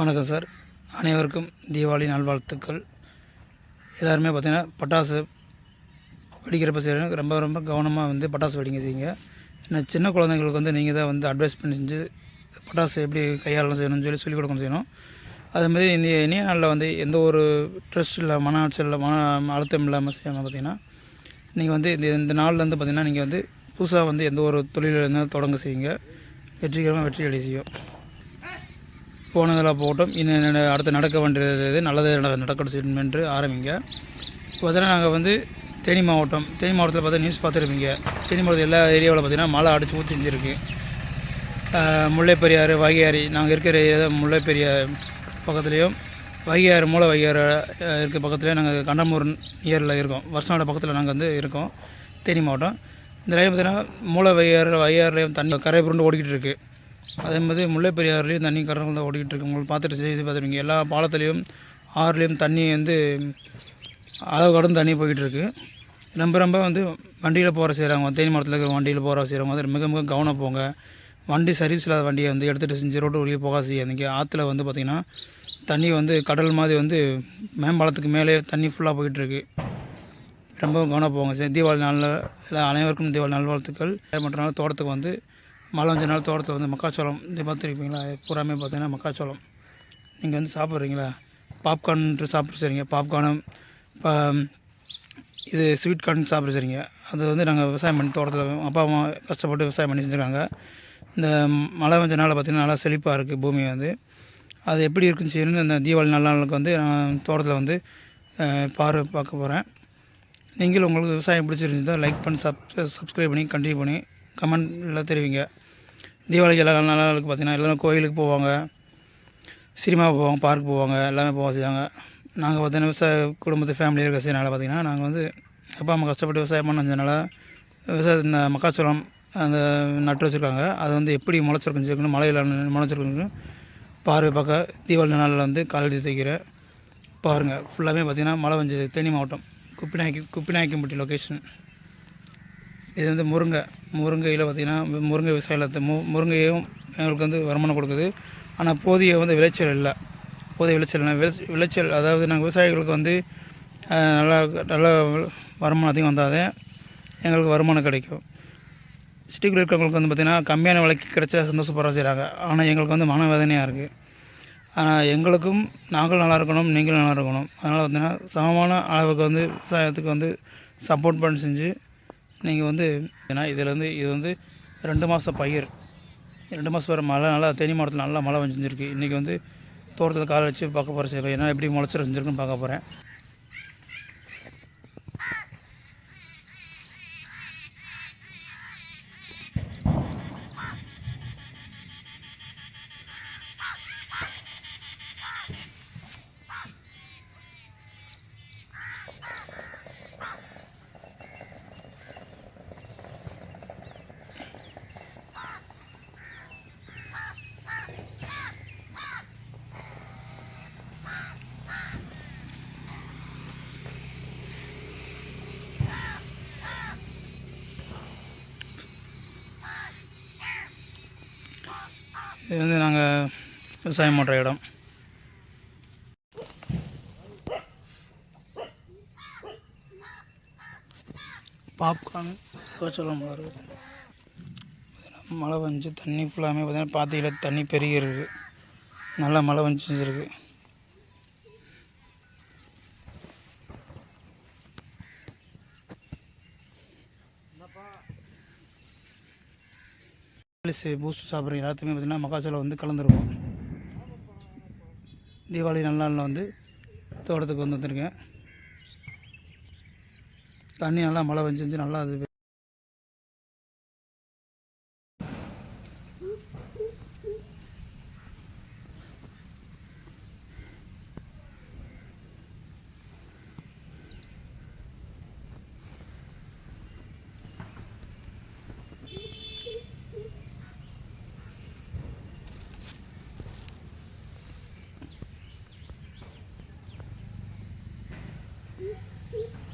வணக்கம் சார். அனைவருக்கும் தீபாவளி நல்வாழ்த்துக்கள். எல்லாருமே பார்த்தீங்கன்னா பட்டாசு வெடிக்கிறப்ப செய்யணும் ரொம்ப ரொம்ப கவனமாக வந்து பட்டாசு வெடிங்க செய்யுங்க. ஏன்னா சின்ன குழந்தைங்களுக்கு வந்து நீங்கள் தான் வந்து அட்வைஸ் பண்ணி செஞ்சு பட்டாசு எப்படி கையாளலாம் செய்யணும்னு சொல்லி சொல்லிக் கொடுக்கணும் செய்யணும். அதேமாதிரி இந்த இனிய நாளில் வந்து எந்த ஒரு ஸ்ட்ரெஸ் இல்லை மன அச்சல் இல்லை மன அழுத்தம் இல்லாமல் செய்யாமல் பார்த்தீங்கன்னா நீங்கள் வந்து இந்த இந்த நாளில் வந்து நீங்கள் வந்து புதுசாக வந்து எந்த ஒரு தொழில் இருந்தாலும் தொடங்க செய்யுங்க. வெற்றிகரமாக வெற்றி அடை செய்யும். போனதெல்லாம் போகட்டும் இன்னும் அடுத்து நடக்க வேண்டியது நல்லது நட- நடக்கட்டும் என்று ஆரம்பிங்க. இப்போ பார்த்தீங்கன்னா நாங்கள் வந்து தேனி மாவட்டம் தேனி மாவட்டத்தில் பார்த்தா நியூஸ் பார்த்துருப்பீங்க தேனி மாவட்டத்தில் எல்லா ஏரியாவில் பார்த்தீங்கன்னா மழை அடிச்சு ஊற்றி செஞ்சுருக்கு. முல்லை பெரியாறு வைகையாறு நாங்கள் இருக்கிற ஏரியா முல்லைப்பெரியார் முல்லை பெரியார் பக்கத்துலேயும். வைகையாறு மூல வைகையாறு இருக்க பக்கத்துலேயே நாங்கள் கண்டமூர் நியரில் இருக்கோம். வருஷனோட பக்கத்தில் நாங்கள் வந்து இருக்கோம். தேனி மாவட்டம். இந்த ரயில் பார்த்தீங்கன்னா மூல வைகையாறு வைகையாறுலேயும் தண்ணி கரை புரண்டு ஓடிக்கிட்டு இருக்குது அதே மாதிரி முல்லை பெரியாறுலேயும் தண்ணி கரங்கள் தான் ஓடிக்கிட்டு இருக்கு. உங்களுக்கு பார்த்துட்டு செய்து பார்த்துருவீங்க. எல்லா பாலத்துலேயும் ஆறுலேயும் தண்ணி வந்து அளவு கடந்து தண்ணி போய்கிட்டு இருக்குது ரொம்ப ரொம்ப வந்து வண்டியில் போகிற செய்கிறாங்க தேனி மரத்தில் இருக்கிற வண்டியில் போகிற செய்கிறவங்க வந்து மிக மிக கவனம் போங்க. வண்டி சர்வீஸ் இல்லாத வண்டியை வந்து எடுத்துகிட்டு செஞ்சு ரோட்டு வழியே போக செய்யாதீங்க. ஆற்றுல வந்து பார்த்திங்கன்னா தண்ணி வந்து கடல் மாதிரி வந்து மேம்பாலத்துக்கு மேலே தண்ணி ஃபுல்லாக போயிட்டுருக்கு ரொம்ப கவனம் போங்க. சரி தீபாவளி நாளில் எல்லாம் அனைவருக்கும் தீபாவளி நல்வாழ்த்துக்கள். மற்ற நாள் தோட்டத்துக்கு வந்து மழை வஞ்ச நாள் தோட்டத்தில் வந்து மக்காச்சோளம் இது பார்த்துருப்பீங்களா? பூராமே பார்த்தீங்கன்னா மக்காச்சோளம். நீங்கள் வந்து சாப்பிட்றீங்களா? பாப்கார்ன்ட்டு சாப்பிட சரிங்க. பாப்கார்னும் இப்போ இது ஸ்வீட் கார்ன் சாப்பிட சரிங்க. அது வந்து நாங்கள் விவசாயம் பண்ணி தோட்டத்தில் அப்பா அம்மா கஷ்டப்பட்டு விவசாயம் பண்ணி செஞ்சுருக்காங்க. இந்த மழை வந்த நாளில் பார்த்திங்கன்னா நல்லா செழிப்பாக இருக்குது பூமி வந்து. அது எப்படி இருக்குன்னு சொல்லி இந்த தீபாவளி நல்ல நாளுக்கு வந்து நான் தோட்டத்தில் வந்து பார்வை பார்க்க போகிறேன் நீங்களும் உங்களுக்கு விவசாயம் பிடிச்சிருந்தா லைக் பண்ணி சப் சப்ஸ்கிரைப் பண்ணி கண்டினியூ பண்ணி கமெண்ட்டில் தெரிவிங்க. தீபாவளிக்கு எல்லா நல்ல நாளுக்கு பார்த்திங்கன்னா எல்லோரும் கோயிலுக்கு போவாங்க. சினிமா போவாங்க பார்க் போவாங்க எல்லாமே போக செய்வாங்க. நாங்கள் பார்த்தீங்கன்னா விவசாய குடும்பத்து ஃபேமிலி இருக்க செய்யனால பார்த்தீங்கன்னா நாங்கள் வந்து அப்பா அம்மா கஷ்டப்பட்டு விவசாயம் பண்ணதுனால விவசாய இந்த மக்காச்சோளம் அந்த நட்டு வச்சுருக்காங்க. அது வந்து எப்படி முளைச்சிருக்குன்னு சொல்லி மழையில் முளைச்சிருக்குன்னு பார்வை பார்க்க தீபாவளி நாளில் வந்து காலடி தைக்கிறேன் பாருங்கள் ஃபுல்லாகவே பார்த்திங்கன்னா மழை வந்து தேனி மாவட்டம் குப்பிநாயக்கி குப்பிநாயக்கம்பட்டி லொக்கேஷன் இது வந்து முருங்கை. முருங்கையில் பார்த்திங்கன்னா முருங்கை விவசாயத்தில் மு முருங்கையும் எங்களுக்கு வந்து வருமானம் கொடுக்குது. ஆனால் போதிய வந்து விளைச்சல் இல்லை. போதிய விளைச்சல் இல்லை. விளைச்சல் அதாவது நாங்கள் விவசாயிகளுக்கு வந்து நல்லா நல்ல வருமானம் அதிகம் வந்தால் எங்களுக்கு வருமானம் கிடைக்கும். சிட்டிக்குள்ளே இருக்கிறவங்களுக்கு வந்து பார்த்திங்கன்னா கம்மியான விலைக்கு கிடைச்சா சந்தோஷப்படுற செய்கிறாங்க ஆனால் எங்களுக்கு வந்து மன வேதனையாக இருக்குது ஆனால் எங்களுக்கும் நாங்களும் நல்லா இருக்கணும் நீங்களும் நல்லா இருக்கணும். அதனால் பார்த்தீங்கன்னா சமமான அளவுக்கு வந்து விவசாயத்துக்கு வந்து சப்போர்ட் பண்ணி செஞ்சு நீங்கள் வந்து ஏன்னா இதில் வந்து இது வந்து ரெண்டு மாதம் பயிர். ரெண்டு மாதம் வர மழை நல்லா தேனி மாவட்டத்தில் நல்லா மழை வந்துருக்கு இன்றைக்கி வந்து தோட்டத்தில் காலை வச்சு பார்க்க போகிற சரி ஏன்னா எப்படி முளைச்சி செஞ்சுருக்குன்னு பார்க்க போகிறேன் இது வந்து நாங்கள் விவசாயம் பண்ணுற இடம். பாப்கார்ன் சொல்ல பாரு. மழை வந்துச்சு தண்ணி ஃபுல்லாமே பார்த்தீங்கன்னா பாத்தியில் தண்ணி பெருகிருக்கு நல்லா மழை வந்து செஞ்சுருக்கு பூஸ்ட் சாப்பிட்ற எல்லாத்துக்குமே பார்த்திங்கன்னா மக்காச்சோளம் வந்து கலந்துருக்கும். தீபாவளி நல்ல நாளில் வந்து தோட்டத்துக்கு வந்து வந்திருக்கேன். தண்ணி நல்லா மழை வந்துச்சு நல்லா அது